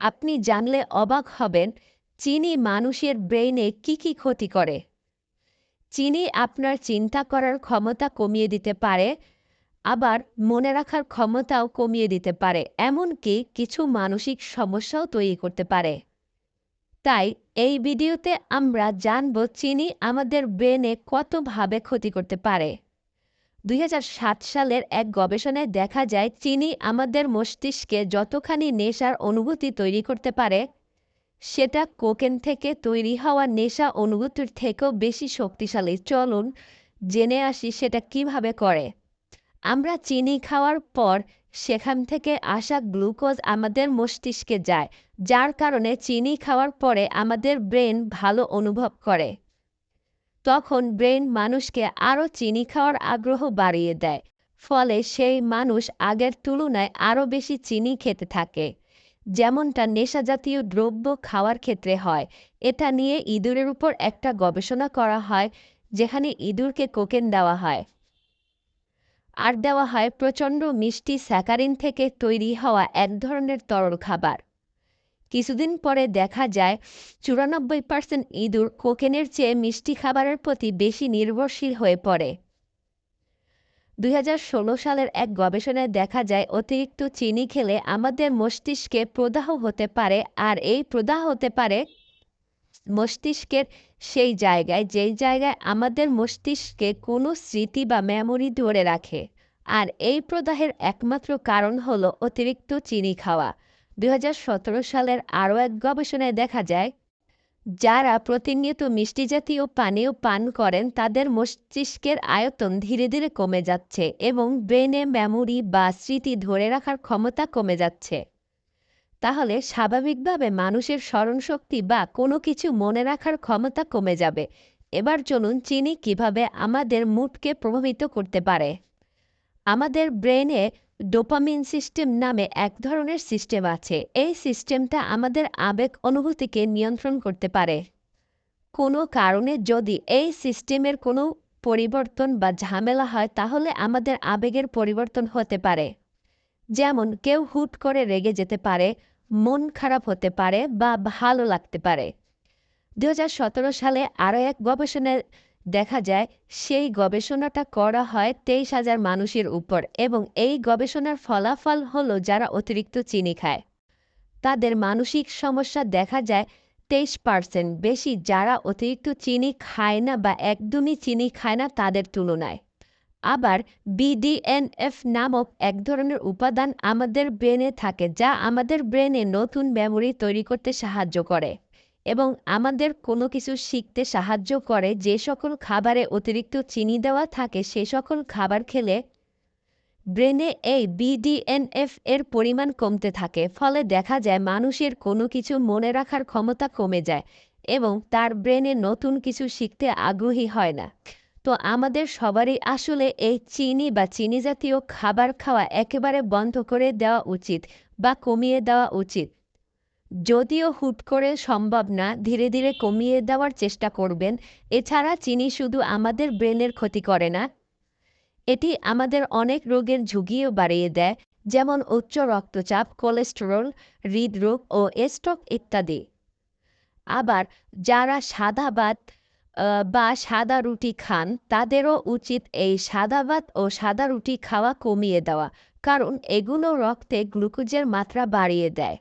আপনি জানলে অবাক হবেন চিনি মানুষের ব্রেইনে কি কি ক্ষতি করে। চিনি আপনার চিন্তা করার ক্ষমতা কমিয়ে দিতে পারে, আবার মনে রাখার ক্ষমতাও কমিয়ে দিতে পারে, এমনকি কিছু মানসিক সমস্যাও তৈরি করতে পারে। তাই এই ভিডিওতে আমরা জানব চিনি আমাদের ব্রেনে কতভাবে ক্ষতি করতে পারে। দুই হাজার সাত সালের এক গবেষণায় দেখা যায়, চিনি আমাদের মস্তিষ্কে যতখানি নেশার অনুভূতি তৈরি করতে পারে, সেটা কোকেন থেকে তৈরি হওয়া নেশা অনুভূতির থেকেও বেশি শক্তিশালী। চলুন জেনে আসি সেটা কীভাবে করে। আমরা চিনি খাওয়ার পর সেখান থেকে আসা গ্লুকোজ আমাদের মস্তিষ্কে যায়, যার কারণে চিনি খাওয়ার পরে আমাদের ব্রেন ভালো অনুভব করে। তখন ব্রেন মানুষকে আরও চিনি খাওয়ার আগ্রহ বাড়িয়ে দেয়, ফলে সেই মানুষ আগের তুলনায় আরও বেশি চিনি খেতে থাকে। যেমনটা নেশাজাতীয় দ্রব্য খাওয়ার ক্ষেত্রে হয়, এটা নিয়ে ইঁদুরের উপর একটা গবেষণা করা হয়, যেখানে ইঁদুরকে কোকেন দেওয়া হয়। আর দেওয়া হয় প্রচণ্ড মিষ্টি স্যাকারিন থেকে তৈরি হওয়া এক ধরনের তরল খাবার। কিছুদিন পরে দেখা যায়, চুরানব্বই পার্সেন্ট ইঁদুর কোকেনের চেয়ে মিষ্টি খাবারের প্রতি বেশি নির্ভরশীল হয়ে পড়ে। দুই হাজার ষোলো সালের এক গবেষণায় দেখা যায়, অতিরিক্ত চিনি খেলে আমাদের মস্তিষ্কে প্রদাহ হতে পারে আর এই প্রদাহ হতে পারে মস্তিষ্কের সেই জায়গায়, যেই জায়গায় আমাদের মস্তিষ্কে কোনো স্মৃতি বা মেমোরি ধরে রাখে। আর এই প্রদাহের একমাত্র কারণ হলো অতিরিক্ত চিনি খাওয়া। দু হাজার সতেরো সালের আরও এক গবেষণায় দেখা যায়, যারা প্রতিনিয়ত মিষ্টি জাতীয় পানীয় পান করেন, তাদের মস্তিষ্কের আয়তন ধীরে ধীরে কমে যাচ্ছে এবং ব্রেনে মেমোরি বা স্মৃতি ধরে রাখার ক্ষমতা কমে যাচ্ছে। তাহলে স্বাভাবিকভাবে মানুষের স্মরণশক্তি বা কোনো কিছু মনে রাখার ক্ষমতা কমে যাবে। এবার চলুন চিনি কীভাবে আমাদের মুডকে প্রভাবিত করতে পারে। আমাদের ব্রেনে ডোপামিন সিস্টেম নামে এক ধরনের সিস্টেম আছে। এই সিস্টেমটা আমাদের আবেগ অনুভূতিকে নিয়ন্ত্রণ করতে পারে। কোনো কারণে যদি এই সিস্টেমের কোনো পরিবর্তন বা ঝামেলা হয়, তাহলে আমাদের আবেগের পরিবর্তন হতে পারে। যেমন, কেউ হুট করে রেগে যেতে পারে, মন খারাপ হতে পারে বা ভালো লাগতে পারে। দু হাজার সতেরো সালে আরও এক গবেষণায় দেখা যায়, সেই গবেষণাটা করা হয় তেইশ হাজার মানুষের উপর এবং এই গবেষণার ফলাফল হল যারা অতিরিক্ত চিনি খায়। তাদের মানসিক সমস্যা দেখা যায় তেইশ পার্সেন্ট বেশি যারা অতিরিক্ত চিনি খায় না বা একদমই চিনি খায় না তাদের তুলনায়। আবার বিডিএনএফ নামক এক ধরনের উপাদান আমাদের ব্রেনে থাকে যা আমাদের ব্রেনে নতুন মেমোরি তৈরি করতে সাহায্য করে। এবং আমাদের কোনো কিছু শিখতে সাহায্য করে, যে সকল খাবারে অতিরিক্ত চিনি দেওয়া থাকে, সে সকল খাবার খেলে ব্রেনে এই বিডিএনএফ এর পরিমাণ কমতে থাকে। ফলে দেখা যায় মানুষের কোনো কিছু মনে রাখার ক্ষমতা কমে যায় এবং তার ব্রেনে নতুন কিছু শিখতে আগ্রহী হয় না। তো আমাদের সবারই আসলে এই চিনি বা চিনি জাতীয় খাবার খাওয়া একেবারে বন্ধ করে দেওয়া উচিত বা কমিয়ে দেওয়া উচিত। যদিও হুট করে সম্ভব না, ধীরে ধীরে কমিয়ে দেওয়ার চেষ্টা করবেন। এছাড়া চিনি শুধু আমাদের ব্রেনের ক্ষতি করে না, এটি আমাদের অনেক রোগের ঝুঁকিও বাড়িয়ে দেয়, যেমন উচ্চ রক্তচাপ, কোলেস্টেরল, হৃদরোগ ও স্ট্রোক ইত্যাদি। আবার যারা সাদা ভাত বা সাদা রুটি খান, তাদেরও উচিত এই সাদা ভাত ও সাদা রুটি খাওয়া কমিয়ে দেওয়া, কারণ এগুলো রক্তে গ্লুকোজের মাত্রা বাড়িয়ে দেয়।